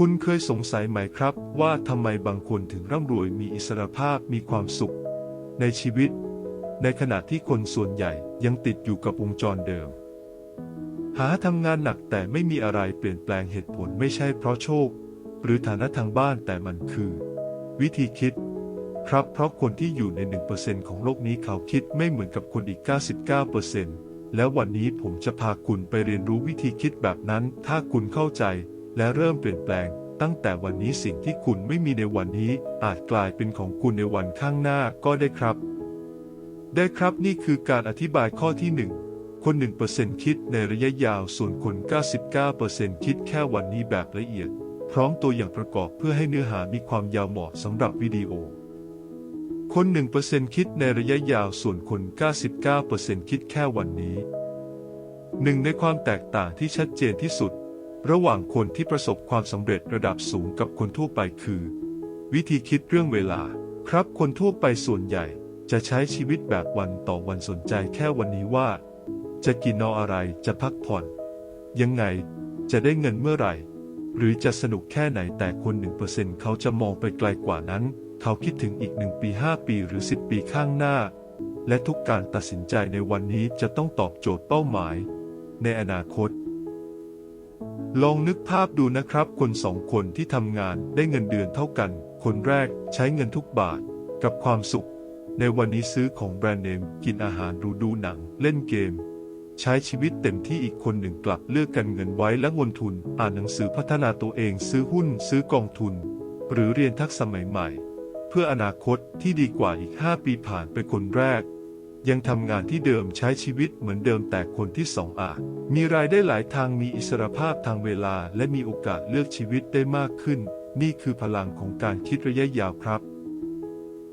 คุณเคยสงสัยไหมครับ ว่าทำไมบางคนถึงร่ำรวยมีอิสรภาพมีความสุข ในชีวิต ในขณะที่คนส่วนใหญ่ยังติดอยู่กับวงจรเดิม หาทำงานหนักแต่ไม่มีอะไรเปลี่ยนแปลงเหตุผลไม่ใช่เพราะโชค หรือฐานะทางบ้านแต่มันคือ วิธีคิด ครับเพราะคนที่อยู่ใน 1%ของโลกนี้เขาคิดไม่เหมือนกับคนอีก 99%แล้ววันนี้ผมจะพาคุณไปเรียนรู้วิธีคิดแบบนั้น ถ้าคุณเข้าใจ และเริ่มเปลี่ยนแปลง ตั้งแต่วันนี้สิ่งที่คุณไม่มีในวันนี้ อาจกลายเป็นของคุณในวันข้างหน้าก็ได้ครับ ได้ครับนี่คือการอธิบายข้อที่ 1 คน 1%คิดในระยะยาวส่วนคน 99%คิดแค่วันนี้แบบละเอียด พร้อมตัวอย่างประกอบเพื่อให้เนื้อหามีความยาวเหมาะสำหรับวิดีโอคน 1%คิดในระยะยาวส่วนคน 99%คิดแค่วันนี้หนึ่งในความแตกต่างที่ชัดเจนที่สุด ระหว่างคนที่ประสบความสำเร็จระดับสูงกับคนทั่วไปคือ วิธีคิดเรื่องเวลา ครับ คนทั่วไปส่วนใหญ่ จะใช้ชีวิตแบบวันต่อวันสนใจแค่วันนี้ว่า จะกินนอนอะไรจะพักผ่อน ยังไงจะได้เงินเมื่อไหร่ หรือจะสนุกแค่ไหนแต่คน1%เปอร์เซนต์เขาจะมองไปไกลกว่านั้น เขาคิดถึงอีก1ปี5ปีหรือ10ปีข้างหน้า และทุกการตัดสินใจในวันนี้จะต้องตอบโจทย์เป้าหมาย ในอนาคต ลองนึกภาพดูนะครับ คนสองคนที่ทำงานได้เงินเดือนเท่ากัน คนแรกใช้เงินทุกบาทกับความสุข ในวันนี้ซื้อของแบรนด์เนม กินอาหารหรูดูหนัง เล่นเกม ใช้ชีวิตเต็มที่อีกคนหนึ่งกลับเลือกกันเงินไว้และเงินทุน อ่านหนังสือพัฒนาตัวเองซื้อหุ้นซื้อกองทุน หรือเรียนทักษะใหม่ ๆ เพื่ออนาคตที่ดีกว่าอีก 5 ปีผ่านไปคนแรก ยังทำงานที่เดิมใช้ชีวิตเหมือนเดิมแต่คนที่สองอาจ มีรายได้หลายทางมีอิสรภาพทางเวลาและมีโอกาสเลือกชีวิตได้มากขึ้น นี่คือพลังของการคิดระยะยาวครับ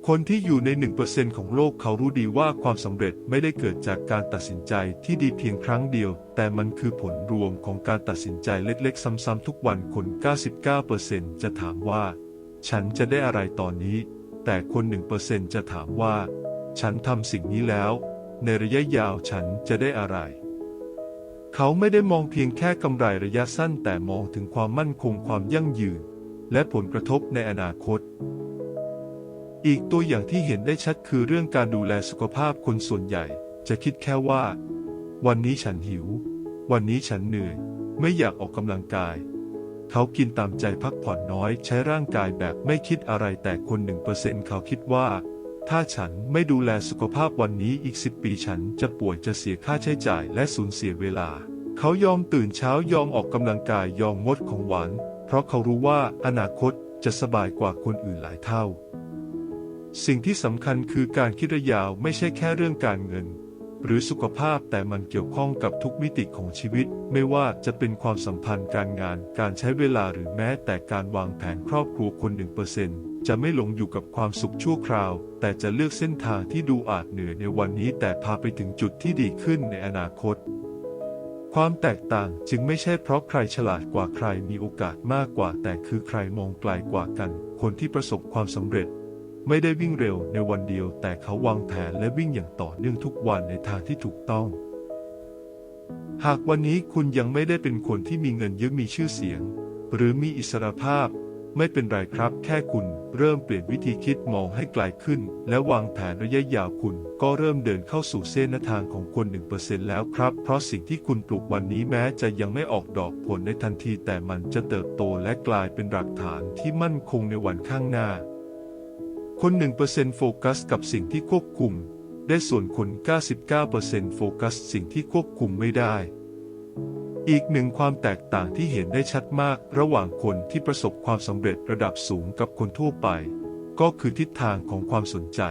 คนที่อยู่ใน 1%ของโลกเขารู้ดีว่าความสำเร็จไม่ได้เกิดจากการตัดสินใจที่ดีเพียงครั้งเดียว แต่มันคือผลรวมของการตัดสินใจเล็กๆ ซ้ำๆทุกวันคน 99%จะถามว่า ฉันจะได้อะไรตอนนี้ แต่คน 1%จะถามว่า ฉันทำสิ่งนี้แล้ว ในระยะยาวฉันจะได้อะไร เขาไม่ได้มองเพียงแค่กำไรระยะสั้นแต่มองถึงความมั่นคงความยั่งยืน และผลกระทบในอนาคต อีกตัวอย่างที่เห็นได้ชัดคือเรื่องการดูแลสุขภาพคนส่วนใหญ่ จะคิดแค่ว่า วันนี้ฉันหิว วันนี้ฉันเหนื่อย ไม่อยากออกกำลังกายเขากินตามใจพักผ่อนน้อยใช้ร่างกายแบบไม่คิดอะไรแต่คนหนึ่งเปอร์เซ็นต์เขาคิดว่า ถ้าฉันไม่ดูแลสุขภาพวันนี้อีกสิบปีฉันจะป่วยจะเสียค่าใช้จ่ายและสูญเสียเวลา เขายอมตื่นเช้ายอมออกกำลังกายยอมงดของหวาน เพราะเขารู้ว่าอนาคตจะสบายกว่าคนอื่นหลายเท่า สิ่งที่สำคัญคือการคิดระยาวไม่ใช่แค่เรื่องการเงิน หรือสุขภาพแต่มันเกี่ยวข้องกับทุกมิติของชีวิต ไม่ว่าจะเป็นความสัมพันธ์การงาน การใช้เวลาหรือแม้แต่การวางแผนครอบครัวคนหนึ่งเปอร์เซ็นต์ จะไม่หลงอยู่กับความสุขชั่วคราว แต่จะเลือกเส้นทางที่ดูอาจเหนื่อยในวันนี้ แต่พาไปถึงจุดที่ดีขึ้นในอนาคต ความแตกต่างจึงไม่ใช่เพราะใครฉลาดกว่าใครมีโอกาสมากกว่า แต่คือใครมองไกลกว่ากัน คนที่ประสบความสำเร็จ ไม่ได้วิ่งเร็วในวันเดียว แต่เขาวางแผนและวิ่งอย่างต่อเนื่องทุกวันในทางที่ถูกต้องหากวันนี้คุณยังไม่ได้เป็นคนที่มีเงินเยอะมีชื่อเสียง หรือมีอิสรภาพ ไม่เป็นไรครับ แค่คุณเริ่มเปลี่ยนวิธีคิดมองให้ไกลขึ้น และวางแผนระยะยาวคุณ ก็เริ่มเดินเข้าสู่เส้นทางของคน 1%แล้วครับ เพราะสิ่งที่คุณปลูกวันนี้แม้จะยังไม่ออกดอกผลในทันที แต่มันจะเติบโตและกลายเป็นหลักฐานที่มั่นคงในวันข้างหน้า คน 1%โฟกัสกับสิ่งที่ควบคุม ได้ส่วนคน 99%โฟกัสสิ่งที่ควบคุมไม่ได้ อีกหนึ่งความแตกต่างที่เห็นได้ชัดมากระหว่างคนที่ประสบความสำเร็จระดับสูงกับคนทั่วไป ก็คือทิศทางของความสนใจ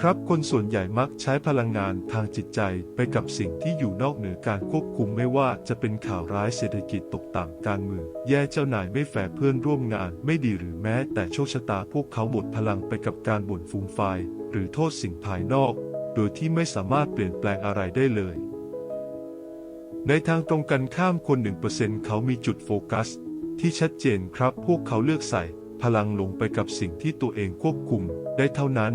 ครับคนส่วนใหญ่มักใช้พลังงานทางจิตใจไปกับสิ่งที่อยู่นอกเหนือการควบคุมไม่ว่าจะเป็นข่าวร้ายเศรษฐกิจตกต่ำการเมืองแย่เจ้านายไม่แฟร์เพื่อนร่วมงานไม่ดีหรือแม้แต่โชคชะตาพวกเขาหมดพลังไปกับการบ่นฟูมไฟายหรือโทษสิ่งภายนอก โดยที่ไม่สามารถเปลี่ยนแปลงอะไรได้เลย ในทางตรงกันข้ามคน 1%เขามีจุดโฟกัส ที่ชัดเจนครับ พวกเขาเลือกใส่พลังลงไปกับสิ่งที่ตัวเองควบคุมได้เท่านั้น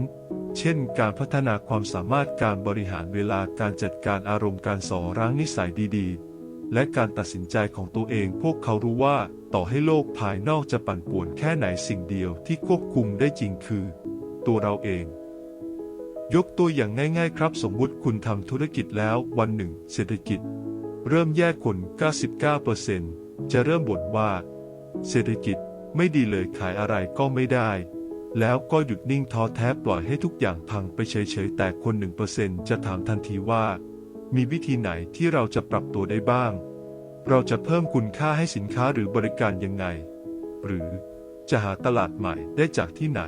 เช่น การพัฒนาความสามารถการบริหารเวลาการจัดการอารมณ์การสอร้างนิสัยดีๆ และการตัดสินใจของตัวเอง พวกเขารู้ว่าต่อให้โลกภายนอกจะปั่นป่วนแค่ไหนสิ่งเดียวที่ควบคุมได้จริงคือ ตัวเราเอง ยกตัวอย่างง่าย ๆ ครับ สมมุติคุณทำธุรกิจแล้ววันหนึ่ง เศรษฐกิจ เริ่มแย่คน 99%จะเริ่มบ่นว่า เศรษฐกิจไม่ดีเลยขายอะไรก็ไม่ได้ แล้วก็หยุดนิ่งท้อแท้ปล่อยให้ทุกอย่างพังไปเฉยๆ แต่คน 1%จะถามทันทีว่า มีวิธีไหนที่เราจะปรับตัวได้บ้าง เราจะเพิ่มคุณค่าให้สินค้าหรือบริการยังไง หรือจะหาตลาดใหม่ได้จากที่ไหน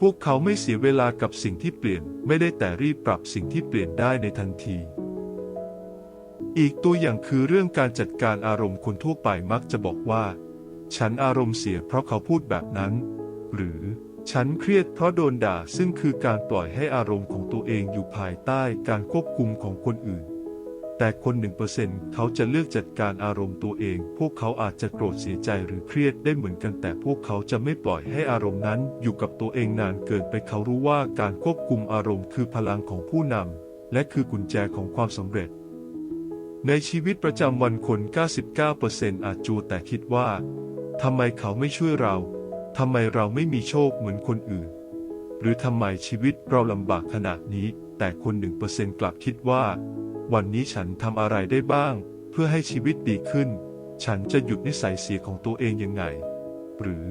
พวกเขาไม่เสียเวลากับสิ่งที่เปลี่ยน ไม่ได้แต่รีบปรับสิ่งที่เปลี่ยนได้ในทันที อีกตัวอย่างคือเรื่องการจัดการอารมณ์คนทั่วไปมักจะบอกว่า ฉันอารมณ์เสียเพราะเขาพูดแบบนั้น หรือฉันเครียดเพราะโดนด่าซึ่งคือการปล่อยให้อารมณ์ของตัวเองอยู่ภายใต้การควบคุมของคนอื่น แต่คนหนึ่งเปอร์เซ็นต์เขาจะเลือกจัดการอารมณ์ตัวเอง พวกเขาอาจจะโกรธเสียใจหรือเครียดได้เหมือนกันแต่พวกเขาจะไม่ปล่อยให้อารมณ์นั้นอยู่กับตัวเองนานเกินไปเขารู้ว่าการควบคุมอารมณ์คือพลังของผู้นำและคือกุญแจของความสำเร็จ ในชีวิตประจำวันคน 99%อาจจูแต่คิดว่าทำไมเขาไม่ช่วยเราทำไมเราไม่มีโชคเหมือนคนอื่น หรือทำไมชีวิตเราลำบากขนาดนี้ แต่คนหนึ่งเปอร์เซ็นต์กลับคิดว่า วันนี้ฉันทำอะไรได้บ้าง เพื่อให้ชีวิตดีขึ้น ฉันจะหยุดนิสัยเสียของตัวเองยังไง หรือ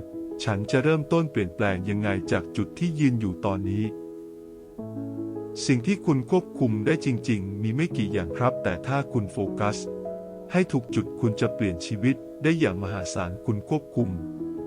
ฉันจะเริ่มต้นเปลี่ยนแปลงยังไงจากจุดที่ยืนอยู่ตอนนี้ สิ่งที่คุณควบคุมได้จริง ๆ มีไม่กี่อย่างครับ แต่ถ้าคุณโฟกัส ให้ถูกจุดคุณจะเปลี่ยนชีวิตได้อย่างมหาศาลคุณควบคุม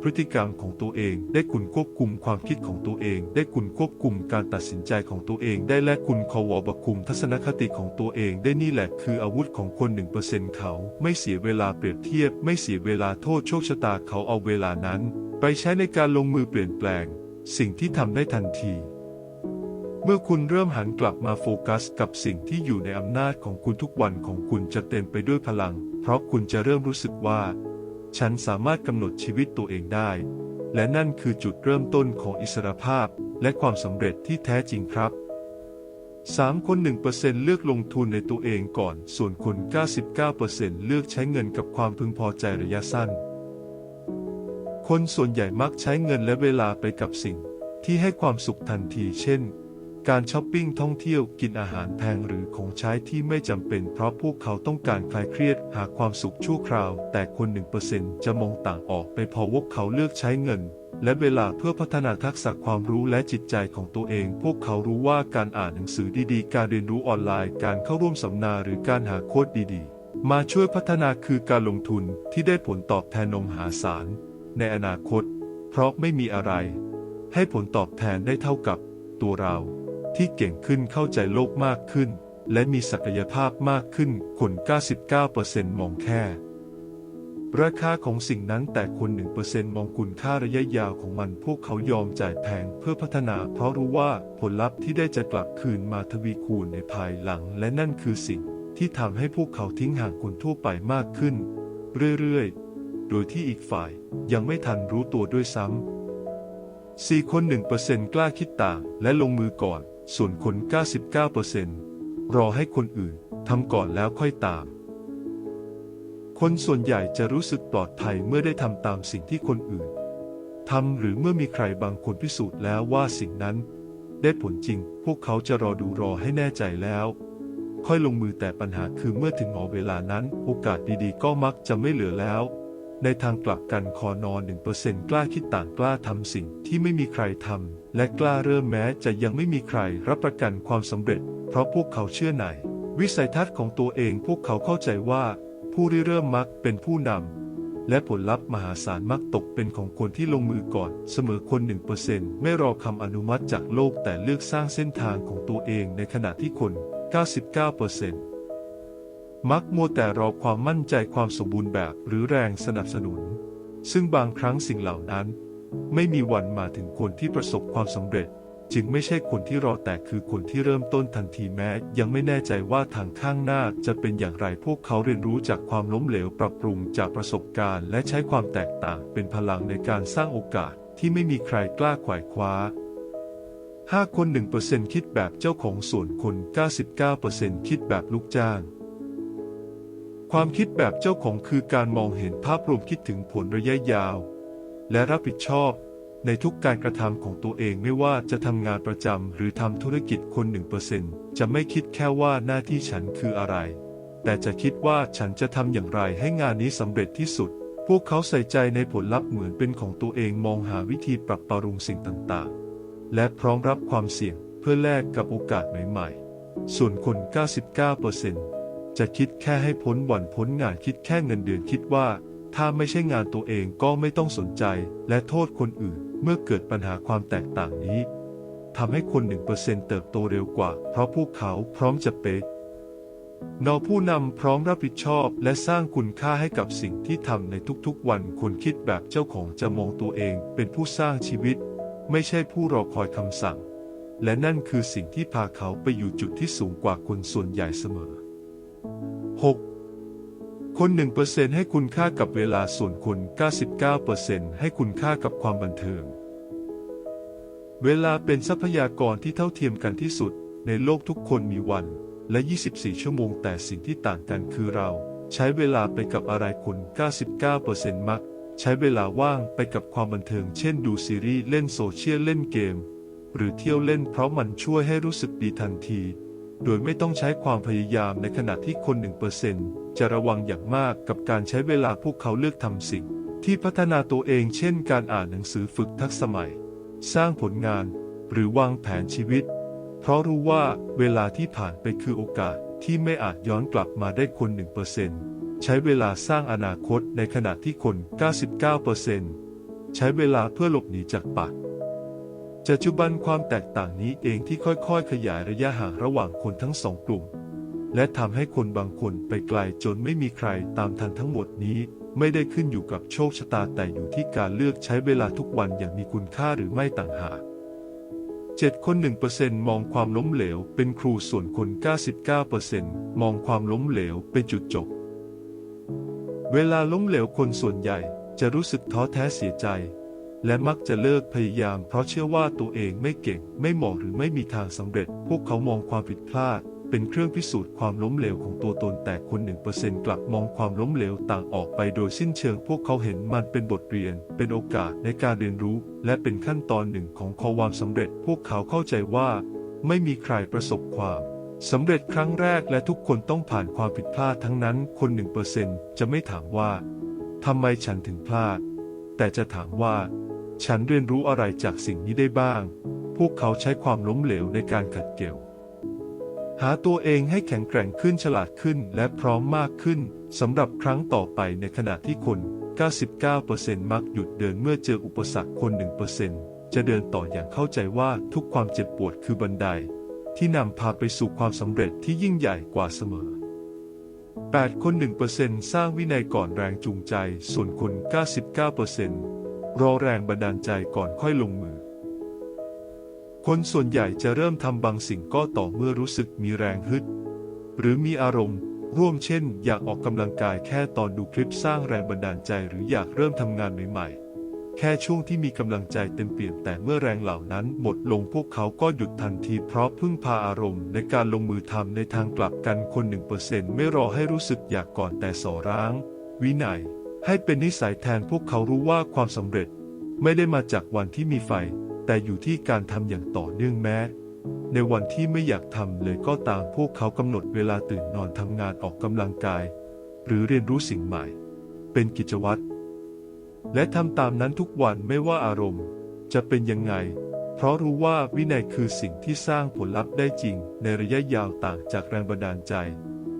พฤติกรรมของตัวเองได้คุณควบคุมความคิดของตัวเอง ได้คุณควบคุมการตัดสินใจของตัวเอง ได้และคุณขวบคุมทัศนคติของตัวเองได้นี่แหละคืออาวุธของคนหนึ่งเปอร์เซ็นต์เขาไม่เสียเวลาเปรียบเทียบ ไม่เสียเวลาโทษโชคชะตาเขาเอาเวลานั้น ไปใช้ในการลงมือเปลี่ยนแปลง สิ่งที่ทำได้ทันที เมื่อคุณเริ่มหันกลับมาโฟกัสกับสิ่งที่อยู่ในอำนาจของคุณทุกวันของคุณจะเต็มไปด้วยพลัง เพราะคุณจะเริ่มรู้สึกว่า ฉันสามารถกำหนดชีวิตตัวเองได้ และนั่นคือจุดเริ่มต้นของอิสรภาพและความสำเร็จที่แท้จริงครับ 3 คน 1%เลือกลงทุนในตัวเองก่อน ส่วนคน 99%เลือกใช้เงินกับความพึงพอใจระยะสั้น คนส่วนใหญ่มักใช้เงินและเวลาไปกับสิ่งที่ให้ความสุขทันที เช่น การช้อปปิ้งท่องเที่ยวกินอาหารแพงหรือของใช้ที่ไม่จำเป็นเพราะพวกเขาต้องการคลายเครียดหาความสุขชั่วคราว แต่คนหนึ่งเปอร์เซ็นต์จะมองต่างออกไปพอพวกเขาเลือกใช้เงิน และเวลาเพื่อพัฒนาทักษะความรู้และจิตใจของตัวเอง พวกเขารู้ว่าการอ่านหนังสือดีๆ การเรียนรู้ออนไลน์ การเข้าร่วมสัมมนาหรือการหาโค้ดดีๆ มาช่วยพัฒนาคือการลงทุนที่ได้ผลตอบแทนนมหาศาลในอนาคต เพราะไม่มีอะไร ให้ผลตอบแทนได้เท่ากับตัวเรา ที่เก่งขึ้นเข้าใจโลกมากขึ้น และมีศักยภาพมากขึ้นคน 99%มองแค่ ราคาของสิ่งนั้นแต่คน1%มองคุณค่าระยะยาวของมันพวกเขายอมจ่ายแพงเพื่อพัฒนา เพราะรู้ว่าผลลัพธ์ที่ได้จะกลับคืนมาทวีคูณในภายหลัง และนั่นคือสิ่งที่ทำให้พวกเขาทิ้งห่างคนทั่วไปมากขึ้น เรื่อยๆ โดยที่อีกฝ่ายยังไม่ทันรู้ตัวด้วยซ้ำ4คน1%กล้าคิดต่างและลงมือก่อน ส่วนคน 99%รอให้คนอื่นทำก่อนแล้วค่อยตาม คนส่วนใหญ่จะรู้สึกปลอดภัยเมื่อได้ทำตามสิ่งที่คนอื่นทำหรือเมื่อมีใครบางคนพิสูจน์แล้วว่าสิ่งนั้น ได้ผลจริง พวกเขาจะรอดูรอให้แน่ใจแล้ว ค่อยลงมือแต่ปัญหาคือเมื่อถึงหอเวลานั้น โอกาสดีๆ ก็มักจะไม่เหลือแล้ว ในทางกลับกันคอนอน1%กล้าคิดต่างกล้าทำสิ่งที่ไม่มีใครทำและกล้าเริ่มแม้จะยังไม่มีใครรับประกันความสำเร็จ เพราะพวกเขาเชื่อในวิสัยทัศน์ของตัวเองพวกเขาเข้าใจว่า ผู้ริเริ่มมักเป็นผู้นำและผลลัพธ์มหาศาลมักตกเป็นของคนที่ลงมือก่อน เสมอคน1%ไม่รอคำอนุมัติจากโลกแต่เลือกสร้างเส้นทางของตัวเองในขณะที่คน 99% มักมัวแต่รอความมั่นใจความสมบูรณ์แบบหรือแรงสนับสนุน ซึ่งบางครั้งสิ่งเหล่านั้น ไม่มีวันมาถึงคนที่ประสบความสำเร็จ จึงไม่ใช่คนที่รอแต่คือคนที่เริ่มต้นทันทีแม้ ยังไม่แน่ใจว่าทางข้างหน้าจะเป็นอย่างไรพวกเขาเรียนรู้จากความล้มเหลวปรับปรุงจากประสบการณ์ และใช้ความแตกต่างเป็นพลังในการสร้างโอกาสที่ไม่มีใครกล้าขวายคว้า5คน1%คิดแบบเจ้าของส่วนคน 99%คิดแบบลูกจ้าง ความคิดแบบเจ้าของคือการมองเห็นภาพรวมคิดถึงผลระยะยาว และรับผิดชอบในทุกการกระทำของตัวเองไม่ว่าจะทำงานประจำหรือทำธุรกิจคนหนึ่งเปอร์เซ็นจะไม่คิดแค่ว่าหน้าที่ฉันคืออะไร แต่จะคิดว่าฉันจะทำอย่างไรให้งานนี้สำเร็จที่สุด พวกเขาใส่ใจในผลลัพธ์เหมือนเป็นของตัวเองมองหาวิธีปรับปรุงสิ่งต่างๆ และพร้อมรับความเสี่ยงเพื่อแลกกับโอกาสใหม่ๆ ส่วนคน 99% จะคิดแค่ให้พ้นวันพ้นงานคิดแค่เงินเดือนคิดว่า ถ้าไม่ใช่งานตัวเองก็ไม่ต้องสนใจ และโทษคนอื่นเมื่อเกิดปัญหาความแตกต่างนี้ทำให้คน1%เติบโตเร็วกว่า เพราะพวกเขาพร้อมจะเป๊ะนอผู้นำพร้อมรับผิดชอบและสร้างคุณค่าให้กับสิ่งที่ทำในทุกๆวันคนคิดแบบเจ้าของจะมองตัวเองเป็นผู้สร้างชีวิต ไม่ใช่ผู้รอคอยคำสั่ง และนั่นคือสิ่งที่พาเขาไปอยู่จุดที่สูงกว่าคนส่วนใหญ่เสมอ 6. คน 1%ให้คุณค่ากับเวลาส่วนคน 99%ให้คุณค่ากับความบันเทิง เวลาเป็นทรัพยากรที่เท่าเทียมกันที่สุด ในโลกทุกคนมีวัน และ 24 ชั่วโมงแต่สิ่งที่ต่างกันคือเรา ใช้เวลาไปกับอะไรคน 99%มักใช้เวลาว่างไปกับความบันเทิง เช่น ดูซีรีส์เล่นโซเชียลเล่นเกม หรือเที่ยวเล่นเพราะมันช่วยให้รู้สึกดีทันที โดยไม่ต้องใช้ความพยายามในขณะที่คน 1%จะระวังอย่างมากกับการใช้เวลาพวกเขาเลือกทำสิ่ง ที่พัฒนาตัวเองเช่นการอ่านหนังสือฝึกทักษะใหม่ สร้างผลงาน หรือวางแผนชีวิต เพราะรู้ว่าเวลาที่ผ่านไปคือโอกาสที่ไม่อาจย้อนกลับมาได้คน 1%ใช้เวลาสร้างอนาคตในขณะที่คน 99%ใช้เวลาเพื่อหลบหนีจากปัก ปัจจุบันความแตกต่างนี้เองที่ค่อยๆ ขยายระยะห่างระหว่างคนทั้งสองกลุ่ม และทำให้คนบางคนไปไกลจนไม่มีใครตามทันทั้งหมดนี้ ไม่ได้ขึ้นอยู่กับโชคชะตาแต่อยู่ที่การเลือกใช้เวลาทุกวันอย่างมีคุณค่าหรือไม่ต่างหาก7คน1%มองความล้มเหลวเป็นครูส่วนคน 99%มองความล้มเหลวเป็นจุดจบ เวลาล้มเหลวคนส่วนใหญ่จะรู้สึกท้อแท้เสียใจ และมักจะเลิกพยายามเพราะเชื่อว่าตัวเองไม่เก่ง ไม่เหมาะหรือไม่มีทางสำเร็จ พวกเขามองความผิดพลาด เป็นเครื่องพิสูจน์ความล้มเหลวของตัวตนแต่คน1%กลับมองความล้มเหลวต่างออกไปโดยสิ้นเชิง พวกเขาเห็นมันเป็นบทเรียน เป็นโอกาสในการเรียนรู้ และเป็นขั้นตอนหนึ่งของความสำเร็จ พวกเขาเข้าใจว่า ไม่มีใครประสบความสำเร็จครั้งแรกและทุกคนต้องผ่านความผิดพลาดทั้งนั้นคน1%จะไม่ถามว่าทำไมฉันถึงพลาด แต่จะถามว่า ฉันเรียนรู้อะไรจากสิ่งนี้ได้บ้าง พวกเขาใช้ความล้มเหลวในการขัดเกลาหาตัวเองให้แข็งแกร่งขึ้นฉลาดขึ้นและพร้อมมากขึ้นสำหรับครั้งต่อไปในขณะที่คน 99%มักหยุดเดินเมื่อเจออุปสรรคคน 1%จะเดินต่ออย่างเข้าใจว่าทุกความเจ็บปวดคือบันได ที่นำพาไปสู่ความสำเร็จที่ยิ่งใหญ่กว่าเสมอ 8 คน 1%สร้างวินัยก่อนแรงจูงใจ ส่วนคน 99% รอแรงบันดาลใจก่อนค่อยลงมือ คนส่วนใหญ่จะเริ่มทำบางสิ่งก็ต่อเมื่อรู้สึกมีแรงฮึด หรือมีอารมณ์ ร่วมเช่น อยากออกกำลังกายแค่ตอนดูคลิปสร้างแรงบันดาลใจหรืออยากเริ่มทำงานใหม่ๆ แค่ช่วงที่มีกำลังใจเต็มเปี่ยมแต่เมื่อแรงเหล่านั้นหมดลงพวกเขาก็หยุดทันทีเพราะพึ่งพาอารมณ์ในการลงมือทำในทางกลับกันคน1%ไม่รอให้รู้สึกอยากก่อนแต่สอร้าง วินัย ให้เป็นนิสัยแทนพวกเขารู้ว่าความสำเร็จไม่ได้มาจากวันที่มีไฟ แต่อยู่ที่การทำอย่างต่อเนื่องแม้ ในวันที่ไม่อยากทำเลยก็ตามพวกเขากำหนดเวลาตื่นนอนทำงานออกกำลังกาย หรือเรียนรู้สิ่งใหม่ เป็นกิจวัตร และทำตามนั้นทุกวันไม่ว่าอารมณ์ จะเป็นยังไง เพราะรู้ว่าวินัยคือสิ่งที่สร้างผลลัพธ์ได้จริงในระยะยาวต่างจากแรงบันดาลใจ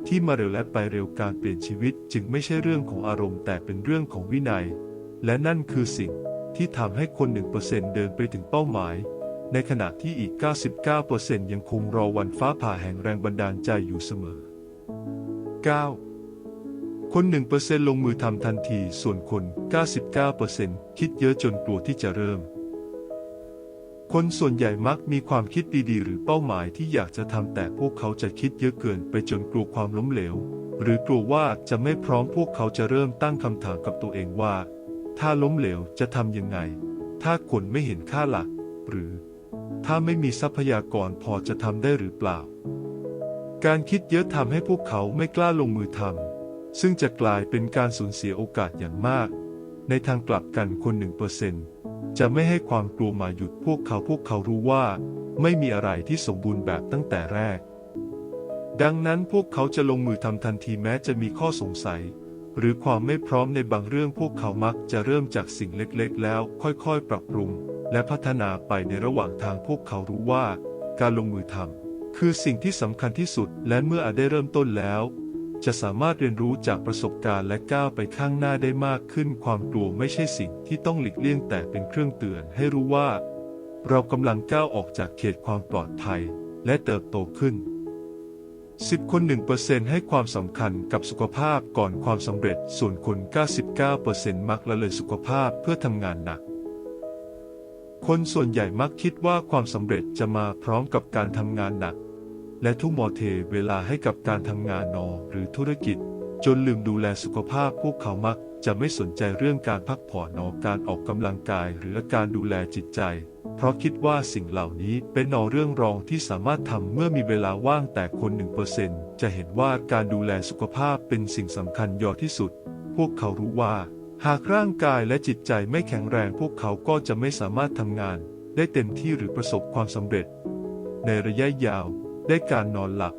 ที่มาเร็วและไปเร็วการเปลี่ยนชีวิตจึงไม่ใช่เรื่องของอารมณ์แต่เป็นเรื่องของวินัย และนั่นคือสิ่งที่ทำให้คน 1%เดินไปถึงเป้าหมาย ในขณะที่อีก 99%ยังคงรอวันฟ้าผ่าแห่งแรงบันดาลใจอยู่เสมอ 9. คน 1%ลงมือทำทันที ส่วนคน 99%คิดเยอะจนกลัวที่จะเริ่ม คนส่วนใหญ่มักมีความคิดดีๆ หรือเป้าหมายที่อยากจะทำแต่พวกเขาจะคิดเยอะเกินไปจนกลัวความล้มเหลว หรือกลัวว่าจะไม่พร้อมพวกเขาจะเริ่มตั้งคำถามกับตัวเองว่า ถ้าล้มเหลวจะทำยังไง ถ้าคนไม่เห็นค่าหลัก หรือ ถ้าไม่มีทรัพยากรพอจะทำได้หรือเปล่า การคิดเยอะทำให้พวกเขาไม่กล้าลงมือทำซึ่งจะกลายเป็นการสูญเสียโอกาสอย่างมาก ในทางกลับกันคนหนึ่งเปอร์เซน จะไม่ให้ความกลัวมาหยุดพวกเขาพวกเขารู้ว่า ไม่มีอะไรที่สมบูรณ์แบบตั้งแต่แรก ดังนั้นพวกเขาจะลงมือทำทันทีแม้จะมีข้อสงสัย หรือความไม่พร้อมในบางเรื่องพวกเขามักจะเริ่มจากสิ่งเล็กๆ แล้วค่อยๆ ปรับปรุง และพัฒนาไปในระหว่างทางพวกเขารู้ว่า การลงมือทำคือสิ่งที่สำคัญที่สุดและเมื่ออาจได้เริ่มต้นแล้ว จะสามารถเรียนรู้จากประสบการณ์และก้าวไปข้างหน้าได้มากขึ้น ความกลัวไม่ใช่สิ่งที่ต้องหลีกเลี่ยงแต่เป็นเครื่องเตือนให้รู้ว่า เรากำลังก้าวออกจากเขตความปลอดภัยและเติบโตขึ้น 10 คน 1%ให้ความสำคัญกับสุขภาพก่อนความสำเร็จ ส่วนคน 99%มักละเลยสุขภาพเพื่อทำงานหนัก คนส่วนใหญ่มักคิดว่าความสำเร็จจะมาพร้อมกับการทำงานหนัก และทุ่มโมเทเวลาให้กับการทำงานนอหรือธุรกิจ จนลืมดูแลสุขภาพพวกเขามักจะไม่สนใจเรื่องการพักผ่อนนอการออกกำลังกาย หรือการดูแลจิตใจ เพราะคิดว่าสิ่งเหล่านี้เป็นนอเรื่องรองที่สามารถทำเมื่อมีเวลาว่างแต่คน1%จะเห็นว่าการดูแลสุขภาพเป็นสิ่งสำคัญยอดที่สุด พวกเขารู้ว่า หากร่างกายและจิตใจไม่แข็งแรงพวกเขาก็จะไม่สามารถทำงาน ได้เต็มที่หรือประสบความสำเร็จ ในระยะยาว ได้การนอนหลับ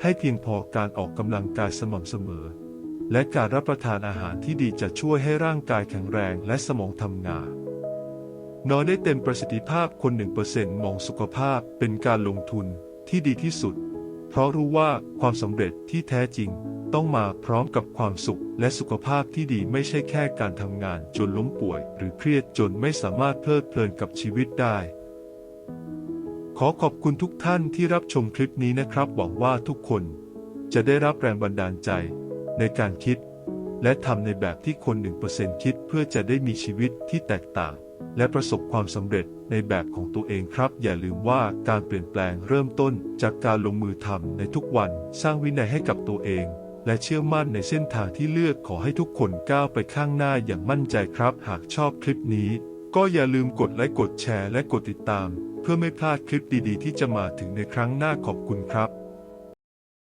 ให้เพียงพอการออกกำลังกายสม่ำเสมอ และการรับประทานอาหารที่ดีจะช่วยให้ร่างกายแข็งแรงและสมองทำงาน นอนได้เต็มประสิทธิภาพคน 1%มองสุขภาพเป็นการลงทุนที่ดีที่สุด เพราะรู้ว่าความสำเร็จที่แท้จริงต้องมาพร้อมกับความสุขและสุขภาพที่ดีไม่ใช่แค่การทำงานจนล้มป่วย หรือเครียดจนไม่สามารถเพลิดเพลินกับชีวิตได้ ขอขอบคุณทุกท่านที่รับชมคลิปนี้นะครับ หวังว่าทุกคนจะได้รับแรงบันดาลใจในการคิด และทำในแบบที่คน 1%คิดเพื่อจะได้มีชีวิตที่แตกต่าง และประสบความสำเร็จในแบบของตัวเองครับ อย่าลืมว่าการเปลี่ยนแปลงเริ่มต้นจากการลงมือทำในทุกวันสร้างวินัยให้กับตัวเอง และเชื่อมั่นในเส้นทางที่เลือกขอให้ทุกคนก้าวไปข้างหน้าอย่างมั่นใจครับ หากชอบคลิปนี้ ก็อย่าลืมกดไลค์กดแชร์และกดติดตาม เพื่อไม่พลาดคลิปดีๆ ที่จะมาถึงในครั้งหน้าขอบคุณครับ